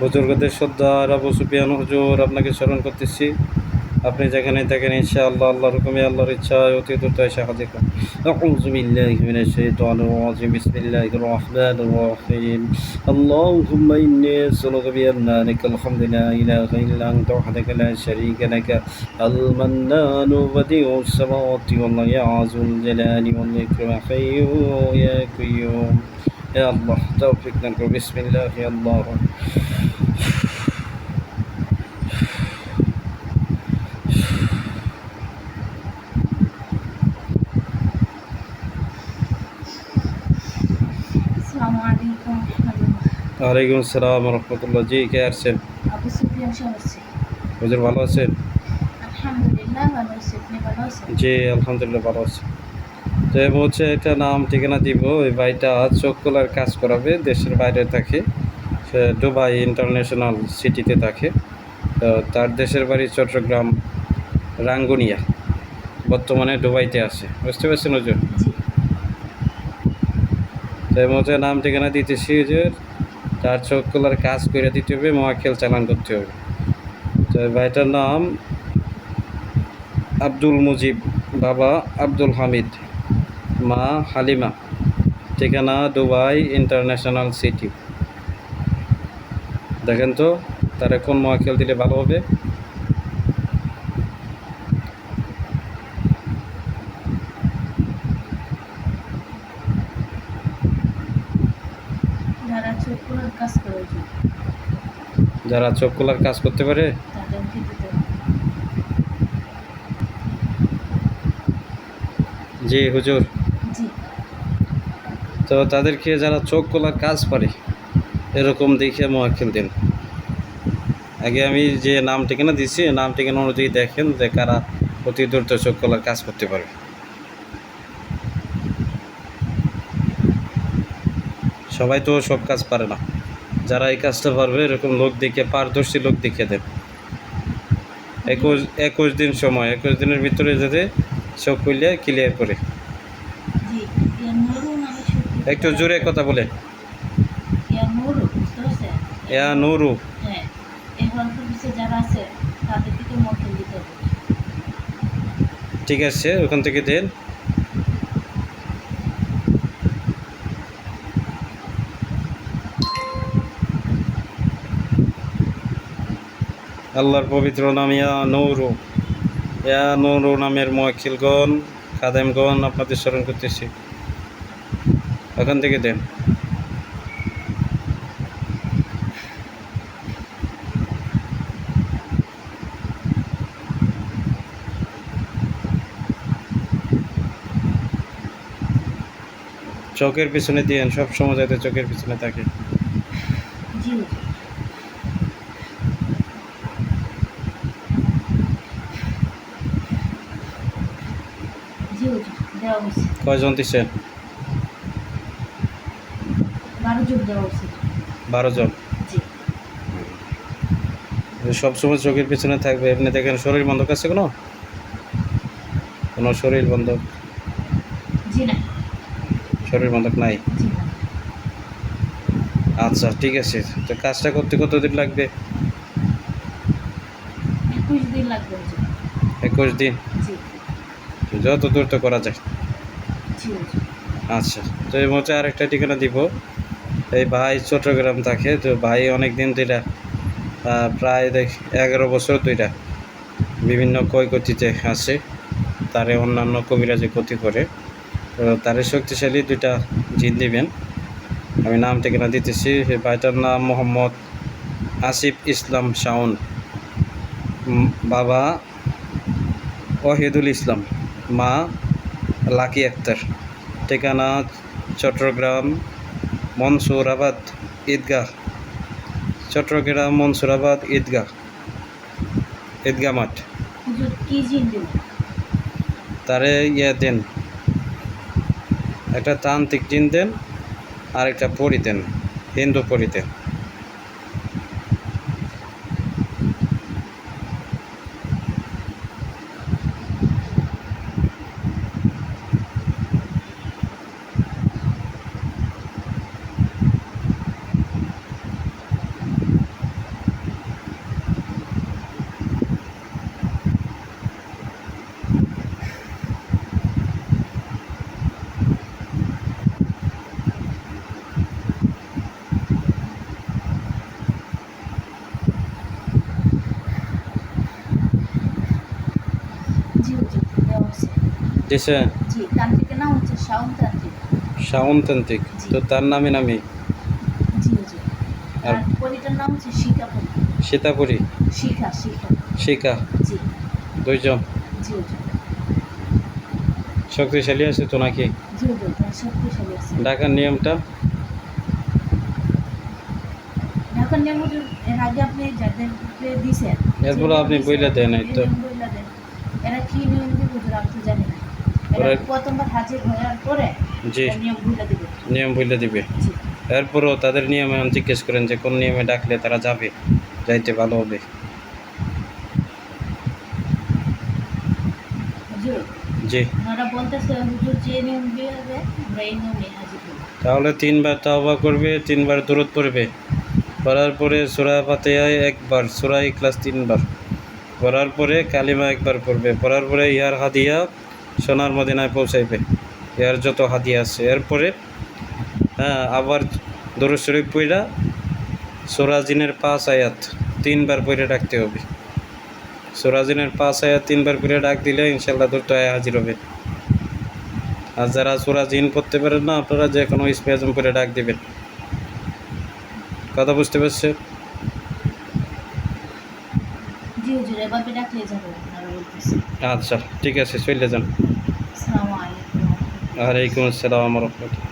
বুজুর্গদের শ্রদ্ধার আবু সুফিয়ান হুজুর আপনাকে স্মরণ করতেছি আপনি যেখানে থাকেন ইনশা আল্লাহ আল্লাহর হুকুমে আল্লাহর ইচ্ছায় অতি দ্রুত এসে হাজির করুন أعوذ بالله من الشيطان الرجيم بسم الله الرحمن الرحيم اللهم إني أسألك بأنك الحمد لا إله إلا أنت وحدك لا شريك لك المنان بديع السماوات والله يا ذو الجلال والإكرام حي يا قيوم يا الله توفيقنا نقول بسم الله يا الله. وعليكم السلام ورحمة الله. جي كي أرسل؟ أبو سفيان شو أرسل؟ وزير بلوسي. الحمد لله بلوسي. جي الحمد لله بلوسي. তো এবার হচ্ছে একটা নাম ঠিকানা দিব। ওই ভাইটা চোখ খোলার কাজ করাবে দেশের বাইরে থাকে। সে দুবাই ইন্টারন্যাশনাল সিটিতে থাকে। তো তার দেশের বাড়ি চট্টগ্রাম রাঙ্গুনিয়া। বর্তমানে দুবাইতে আছে। বুঝতে পারছেন জি। তো এর মধ্যে নাম ঠিকানা দিতেছি যে তার চোখ খোলার কাজ করে দিতে হবে মহাখেল চালান করতে হবে। তো এই ভাইটার নাম আব্দুল মুজিব বাবা আব্দুল হামিদ। মা হালিমা ঠিকানা দুবাই ইন্টারন্যাশনাল সিটি। দেখেন তো তারা কোন মহাখেল দিলে ভালো হবে? যারা চোখ খোলার কাজ করতে পারে। জি হুজুর। তো তাদেরকে যারা চোখ খোলার কাজ পারে। এরকম দেখে মহাখেল দিন আগে আমি যে নাম ঠিকানা দিচ্ছি নাম ঠিকানা অনুযায়ী দেখেন যে কারা অতি দ্রুত চোখ খোলার কাজ করতে পারবে সবাই তো সব কাজ পারে না। যারা এই কাজটা পারবে, এরকম লোক দেখে, পারদর্শী লোক দেখে দেন। একুশ একুশ দিন সময়, একুশ দিনের ভিতরে যাতে সব খুললে ক্লিয়ার করে। একটু জোরে কথা বলে। ইয়া নুরু এয়া নুরু। হ্যাঁ ঠিক আছে ওখান থেকে দেন। আল্লাহর পবিত্র নাম ইয়া নৌরু। ইয়া নৌরু নামের মহাখিলগণ খাদেমগণ আপনাদের স্মরণ করতেছি। ওখান থেকে দেন। চোখের পিছনে দিয়েন সব সময় যাতে চোখের পিছনে থাকে। কয়জন দিচ্ছেন বারো দেওয়া জন? সবসময় চোখের পিছনে থাকবে এমনি দেখেন শরীর বন্ধক আছে কোনো? কোনো শরীর বন্ধক? শরীর বন্ধক নাই? আচ্ছা ঠিক আছে। তো কাজটা করতে কতদিন লাগবে? একুশ দিন লাগবে একুশ দিন? যত দূর তো করা যায়। আচ্ছা তো এই মধ্যে আরেকটা ঠিকানা দিব। এই ভাই চট্টগ্রাম থাকে তো ভাই অনেক দিন দুইটা প্রায় দেখ এগারো বছর দুইটা বিভিন্ন ক্ষয়ক্ষতিতে আছে তারে অন্যান্য কবিরাজে ক্ষতি করে। তো তারে শক্তিশালী দুইটা জিন দিবেন। আমি নাম ঠিকানা দিতেছি ভাইটার নাম মোহাম্মদ আসিফ ইসলাম উম, বাবা ওয়াহিদুল ইসলাম মা লাকি আক্তার। ঠিকানা চট্টগ্রাম মনসুরাবাদ ঈদগাহ চট্টগ্রাম মনসুরাবাদ ঈদগাহ ঈদগাহ মাঠ। তারে ইয়ে দেন। একটা তান্ত্রিক জিন দেন আর একটা দেন হিন্দু দেন। দিছে জি তান্ত্রিকের নাম হচ্ছে শাওন তান্ত্রিক তো তার নামে নামে? জি জি। আর পরিটার নাম হচ্ছে সীতাপুরী। শিখা শিখা। জি। দুইজন? জি শক্তিশালী আছে তো নাকি? ডাকার নিয়মটা? এরপরে আপনি বইলা দেন নাই তো। এরা কি নিয়ম দিবে হুজুর আমি তো জানি না। প্রথমবার হাজির হওয়ার পরে জি। নিয়ম বইলা দিবে। এরপরও তাদের নিয়মে জিজ্ঞেস করেন যে কোন নিয়মে ডাকলে তারা যাবে? যাইতে ভালো হবে। জি। তাহলে তিনবার তাওবা করবে তিনবার দূরত পড়বে। পড়ার পরে সুরা ফাতেহায় একবার সুরা ইখলাস তিনবার। পড়ার পরে কালিমা একবার পড়বে। পড়ার পরে ইহার হাদিয়া সোনার মদিনায় পৌঁছাইবে। ইহার যত হাদিয়া আছে। এরপরে হ্যাঁ আবার দরুদ শরীফ পইরা সোরাজিনের পাঁচ আয়াত তিনবার পড়ে ডাকতে হবে। সোরাজিনের পাঁচ আয়াত তিনবার করে ডাক দিলে ইনশাল্লাহ দ্রুত আয়া হাজির হবে। আর যারা সোরাজিন পড়তে পারেন না আপনারা যে কোনো স্পেজম করে ডাক দিবেন। কথা বুঝতে পারছেন? আচ্ছা ঠিক আছে চলে যান। আসসালামু আলাইকুম। আলাইকুম আসসালাম রহমতুল্লাহ।